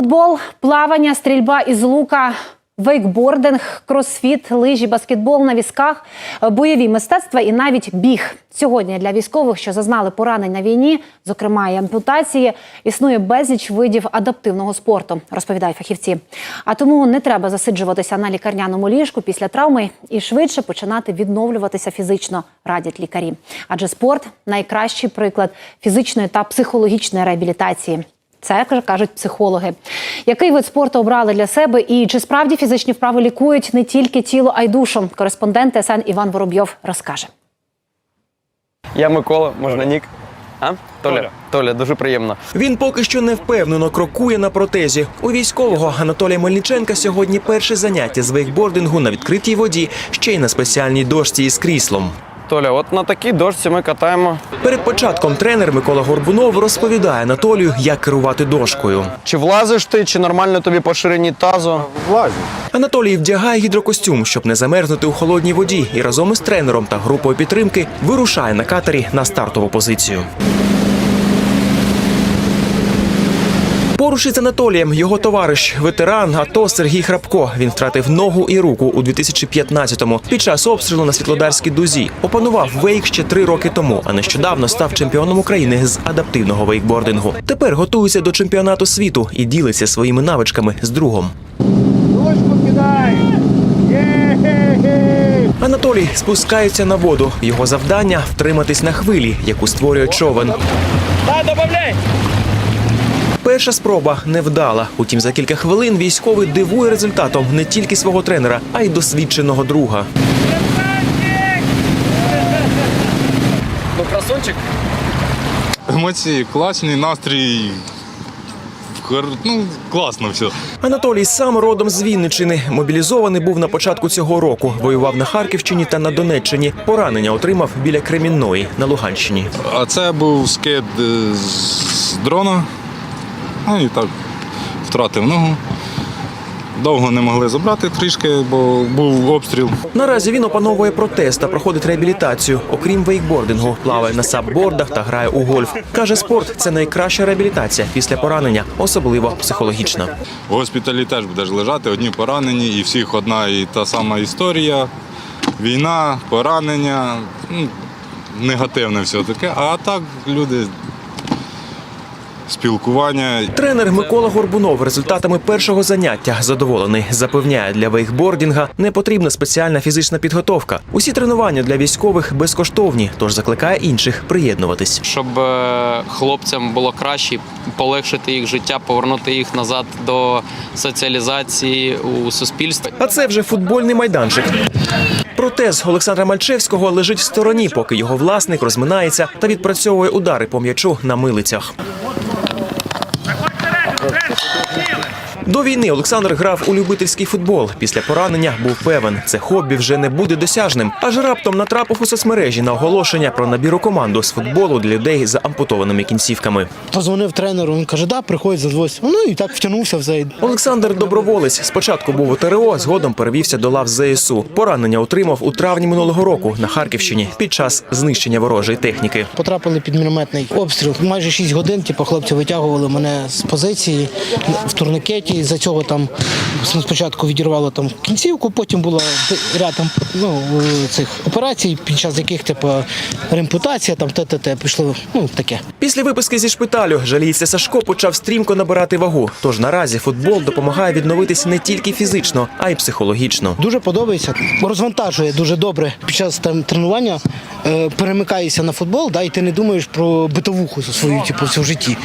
Футбол, плавання, стрільба із лука, вейкбординг, кросфіт, лижі, баскетбол на візках, бойові мистецтва і навіть біг. Сьогодні для військових, що зазнали поранень на війні, зокрема і ампутації, існує безліч видів адаптивного спорту, розповідають фахівці. А тому не треба засиджуватися на лікарняному ліжку після травми і швидше починати відновлюватися фізично, радять лікарі. Адже спорт найкращий приклад фізичної та психологічної реабілітації. Це кажуть психологи. Який вид спорту обрали для себе і чи справді фізичні вправи лікують не тільки тіло, а й душу? Кореспондент ТСН Іван Воробйов розкаже. Я Микола, можна нік? А? Толя. Толя, дуже приємно. Він поки що не впевнено крокує на протезі. У військового Анатолія Мельниченка сьогодні перше заняття з вейкбордингу на відкритій воді, ще й на спеціальній дошці із кріслом. Толя, от на такій дошці ми катаємо. Перед початком тренер Микола Горбунов розповідає Анатолію, як керувати дошкою. Чи влазиш ти, чи нормально тобі по ширині тазу? Анатолій вдягає гідрокостюм, щоб не замерзнути у холодній воді, і разом із тренером та групою підтримки вирушає на катері на стартову позицію. Поруч із Анатолієм його товариш, ветеран АТО Сергій Храпко. Він втратив ногу і руку у 2015-му під час обстрілу на Світлодарській дузі. Опанував вейк ще три роки тому, а нещодавно став чемпіоном України з адаптивного вейкбордингу. Тепер готується до чемпіонату світу і ділиться своїми навичками з другом. Анатолій спускається на воду. Його завдання втриматись на хвилі, яку створює човен. Дай, добавляй! Перша спроба невдала. Утім, за кілька хвилин військовий дивує результатом не тільки свого тренера, а й досвідченого друга. Ну, красунчик. Емоції класні, настрій. Ну, класно все. Анатолій сам родом з Вінничини. Мобілізований був на початку цього року. Воював на Харківщині та на Донеччині. Поранення отримав біля Кремінної на Луганщині. А це був скид е, з дрона. Ну і так втратив ногу. Довго не могли забрати трішки, бо був обстріл. Наразі він опановує протез та проходить реабілітацію. Окрім вейкбордингу, плаває на саббордах та грає у гольф. Каже, спорт це найкраща реабілітація після поранення, особливо психологічна. В госпіталі теж будеш лежати, одні поранені, і всіх одна і та сама історія. Війна, поранення, ну, негативне все таке. А так люди спілкування. Тренер Микола Горбунов результатами першого заняття задоволений. Запевняє, для вейкбордінга не потрібна спеціальна фізична підготовка. Усі тренування для військових безкоштовні, тож закликає інших приєднуватись. щоб е, хлопцям було краще полегшити їх життя, повернути їх назад до соціалізації у суспільстві. А це вже футбольний майданчик. Протез Олександра Мальчевського лежить в стороні, поки його власник розминається та відпрацьовує удари по м'ячу на милицях. До війни Олександр грав у любительський футбол. Після поранення був певен, це хобі вже не буде досяжним. Аж раптом натрапив у соцмережі на оголошення про набір у команду з футболу для людей з ампутованими кінцівками. Позвонив тренеру, він каже, да, приходь за двость. Ну і так втягнувся в цей. Олександр Доброволець спочатку був у ТРО, згодом перевівся до лав ЗСУ. Поранення отримав у травні минулого року на Харківщині під час знищення ворожої техніки. Потрапили під мінометний обстріл. Майже 6 годин, типу, хлопці витягували мене з позиції в турникеті. За цього там спочатку відірвало там кінцівку, потім було ряд там, ну, цих операцій, під час яких типу, ремпутація, там т-т-т, пішло, ну таке. Після виписки зі шпиталю жаліється Сашко почав стрімко набирати вагу. Тож наразі футбол допомагає відновитись не тільки фізично, а й психологічно. Дуже подобається. Розвантажує дуже добре під час там тренування. Е, перемикаєшся на футбол, да, і ти не думаєш про битовуху свою, типу, в житті.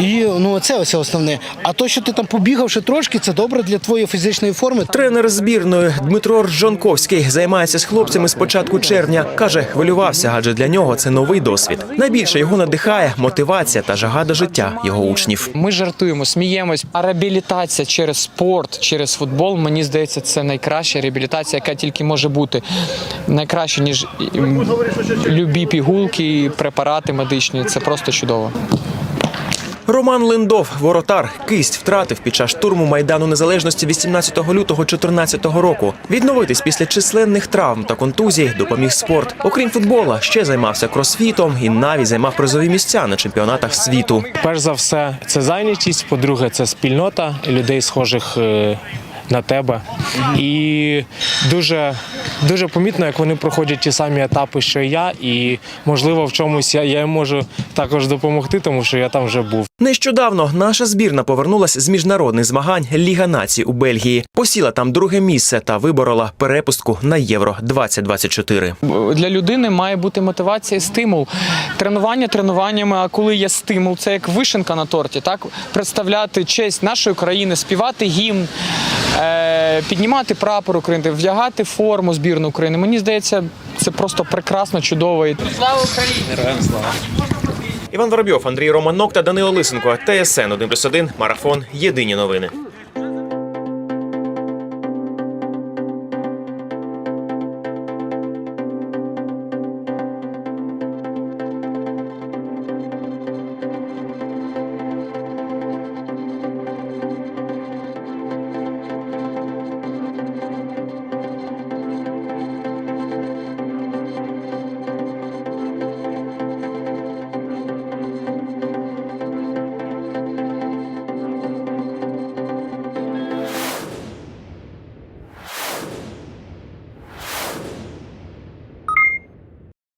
І ну це ось основне. А то, що ти там побігавши трошки, це добре для твоєї фізичної форми. Тренер збірної Дмитро Ржонковський займається з хлопцями з початку червня. каже, хвилювався, адже для нього це новий досвід. Найбільше його надихає мотивація та жага до життя його учнів. Ми жартуємо, сміємось. А реабілітація через спорт, через футбол, мені здається, це найкраща реабілітація, яка тільки може бути. Найкраще, ніж любі пігулки, препарати медичні. Це просто чудово. Роман Линдов, воротар, кисть втратив під час штурму майдану незалежності 18 лютого 2014 року. Відновитись після численних травм та контузій допоміг спорт. Окрім футбола, ще займався кросфітом і навіть займав призові місця на чемпіонатах світу. Перш за все, це зайнятість. По-друге, це спільнота людей, схожих е, на тебе. І дуже, дуже помітно, як вони проходять ті самі етапи, що і я. І можливо, в чомусь я, я їм можу також допомогти, тому що я там вже був. Нещодавно наша збірна повернулась з міжнародних змагань Ліга націй у Бельгії. Посіла там друге місце та виборола перепустку на Євро 2024. Для людини має бути мотивація і стимул. Тренування тренуваннями, а коли є стимул, це як вишенка на торті, так представляти честь нашої країни, співати гімн, піднімати прапор України, вдягати форму збірну України. Мені здається, це просто прекрасно, чудово. Слава Україні! Іван Воробйов, Андрій Романок та Данило Лисенко. ТСН 1+,1, Марафон. Єдині новини.